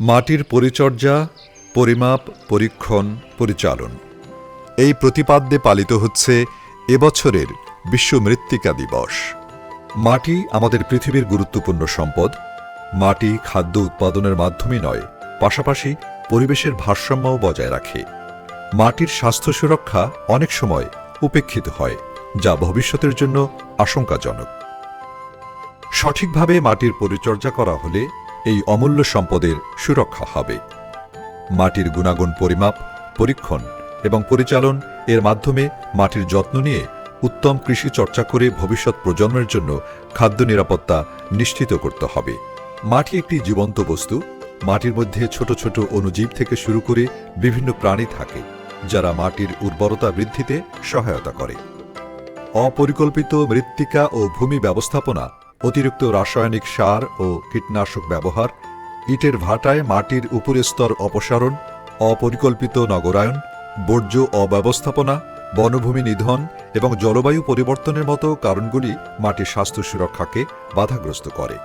মাটির পরিচর্যা, পরিমাপ, পরীক্ষণ, পরিচালন। এই প্রতিপাদ্যে পালিত হচ্ছে এবছরের বিশ্ব মৃত্তিকা দিবস। মাটি আমাদের পৃথিবীর গুরুত্বপূর্ণ সম্পদ। মাটি খাদ্য উৎপাদনের মাধ্যমে নয়, পাশাপাশি পরিবেশের ভারসাম্যও বজায় রাখে। মাটির স্বাস্থ্য সুরক্ষা অনেক সময় উপেক্ষিত হয়, যা ভবিষ্যতের জন্য আশঙ্কাজনক। সঠিকভাবে মাটির পরিচর্যা করা হলে এই অমূল্য সম্পদের সুরক্ষা হবে। মাটির গুণাগুণ পরিমাপ, পরীক্ষণ এবং পরিচালন এর মাধ্যমে মাটির যত্ন নিয়ে উত্তম কৃষি চর্চা করে ভবিষ্যৎ প্রজন্মের জন্য খাদ্য নিরাপত্তা নিশ্চিত করতে হবে। মাটি একটি জীবন্ত বস্তু। মাটির মধ্যে ছোট ছোট অণুজীব থেকে শুরু করে বিভিন্ন প্রাণী থাকে, যারা মাটির উর্বরতা বৃদ্ধিতে সহায়তা করে। অপরিকল্পিত মৃত্তিকা ও ভূমি ব্যবস্থাপনা অতিরিক্ত রাসায়নিক সার ও কীটনাশক ব্যবহার, ইটের ভাটায় মাটির উপরের স্তর অপসারণ, অপরিকল্পিত নগরায়ন বর্জ্য অব্যবস্থাপনা, বনভূমি নিধন এবং জলবায়ু পরিবর্তনের মতো কারণগুলি মাটির স্বাস্থ্য সুরক্ষাকে বাধাগ্রস্ত করে।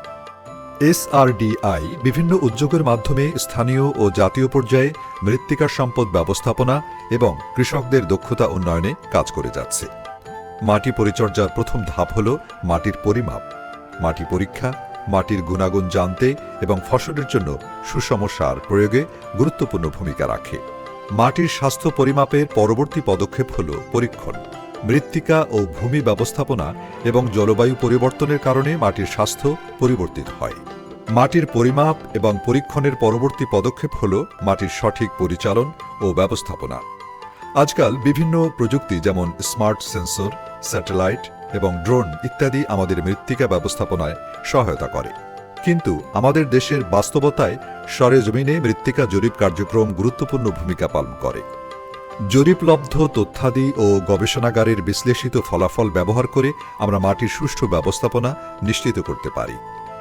এসআরডিআই বিভিন্ন উদ্যোগের মাধ্যমে স্থানীয় ও জাতীয় পর্যায়ে মৃত্তিকার সম্পদ ব্যবস্থাপনা এবং কৃষকদের দক্ষতা উন্নয়নে কাজ করে যাচ্ছে। মাটি পরিচর্যার প্রথম ধাপ হল মাটির পরিমাপ। মাটি পরীক্ষা, মাটির গুণাগুণ জানতে এবং ফসলের জন্য সুষম সার প্রয়োগে গুরুত্বপূর্ণ ভূমিকা রাখে। মাটির স্বাস্থ্য পরিমাপের পরবর্তী পদক্ষেপ হল পরীক্ষণ। মৃত্তিকা ও ভূমি ব্যবস্থাপনা এবং জলবায়ু পরিবর্তনের কারণে মাটির স্বাস্থ্য পরিবর্তিত হয়। মাটির পরিমাপ এবং পরীক্ষণের পরবর্তী পদক্ষেপ হল মাটির সঠিক পরিচালন ও ব্যবস্থাপনা। আজকাল বিভিন্ন প্রযুক্তি যেমন স্মার্ট সেন্সর, স্যাটেলাইট এবং ড্রোন ইত্যাদি আমাদের মৃত্তিকা ব্যবস্থাপনায় সহায়তা করে। কিন্তু আমাদের দেশের বাস্তবতায় সরেজমিনে মৃত্তিকা জরিপ কার্যক্রম গুরুত্বপূর্ণ ভূমিকা পালন করে। জরিপলব্ধ তথ্যাদি ও গবেষণাগারের বিশ্লেষিত ফলাফল ব্যবহার করে আমরা মাটির সুষ্ঠু ব্যবস্থাপনা নিশ্চিত করতে পারি।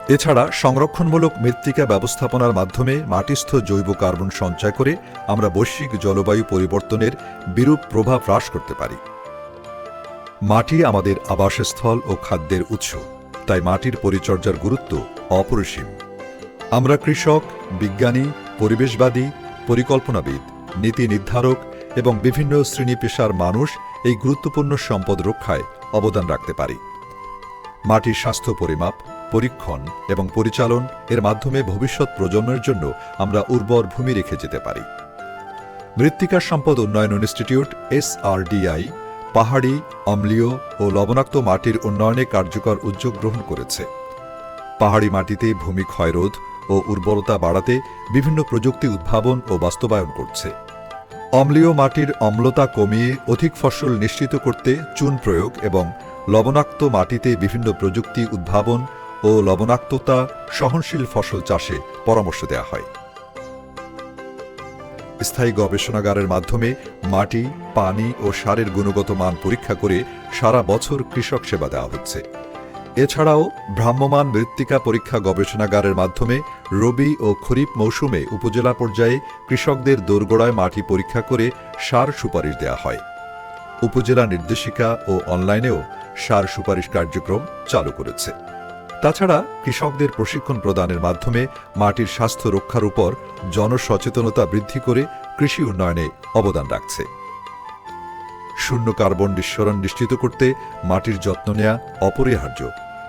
এছাড়া সংরক্ষণমূলক মৃত্তিকা ব্যবস্থাপনার মাধ্যমে মাটিস্থ জৈব কার্বন সঞ্চয় করে আমরা বৈশ্বিক জলবায়ু পরিবর্তনের বিরূপ প্রভাব হ্রাস করতে পারি। মাটি আমাদের আবাসস্থল ও খাদ্যের উৎস, তাই মাটির পরিচর্যার গুরুত্ব অপরিসীম। আমরা কৃষক, বিজ্ঞানী, পরিবেশবাদী, পরিকল্পনাবিদ, নীতি নির্ধারক এবং বিভিন্ন শ্রেণি পেশার মানুষ এই গুরুত্বপূর্ণ সম্পদ রক্ষায় অবদান রাখতে পারি। মাটির স্বাস্থ্য পরিমাপ, পরীক্ষণ এবং পরিচালন এর মাধ্যমে ভবিষ্যৎ প্রজন্মের জন্য আমরা উর্বর ভূমি রেখে যেতে পারি। মৃত্তিকা সম্পদ উন্নয়ন ইনস্টিটিউট, এসআরডিআই পাহাড়ি, অম্লীয় ও লবণাক্ত মাটির উন্নয়নে কার্যকর উদ্যোগ গ্রহণ করেছে। পাহাড়ি মাটিতে ভূমি ক্ষয়রোধ ও উর্বরতা বাড়াতে বিভিন্ন প্রযুক্তি উদ্ভাবন ও বাস্তবায়ন করছে। অম্লীয় মাটির অম্লতা কমিয়ে অধিক ফসল নিশ্চিত করতে চুন প্রয়োগ এবং লবণাক্ত মাটিতে বিভিন্ন প্রযুক্তি উদ্ভাবন ও লবণাক্ততা সহনশীল ফসল চাষে পরামর্শ দেওয়া হয়। স্থায়ী গবেষণাগারের মাধ্যমে মাটি, পানি ও সারের গুণগত মান পরীক্ষা করে সারা বছর কৃষক সেবা দেওয়া হচ্ছে। এছাড়াও ভ্রাম্যমান মৃত্তিকা পরীক্ষা গবেষণাগারের মাধ্যমে রবি ও খরিফ মৌসুমে উপজেলা পর্যায়ে কৃষকদের দোরগোড়ায় মাটি পরীক্ষা করে সার সুপারিশ দেওয়া হয়। উপজেলা নির্দেশিকা ও অনলাইনেও সার সুপারিশ কার্যক্রম চালু করেছে। তাছাড়া কৃষকদের প্রশিক্ষণ প্রদানের মাধ্যমে মাটির স্বাস্থ্য রক্ষার উপর জনসচেতনতা বৃদ্ধি করে কৃষি উন্নয়নে অবদান রাখছে। শূন্য কার্বন নিঃসরণ নিশ্চিত করতে মাটির যত্ন নেয়া অপরিহার্য,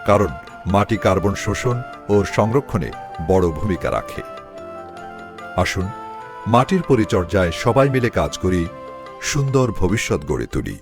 কারণ মাটি কার্বন শোষণ ও সংরক্ষণে বড় ভূমিকা রাখে। আসুন, মাটির পরিচর্যায় সবাই মিলে কাজ করি, সুন্দর ভবিষ্যৎ গড়ে তুলি।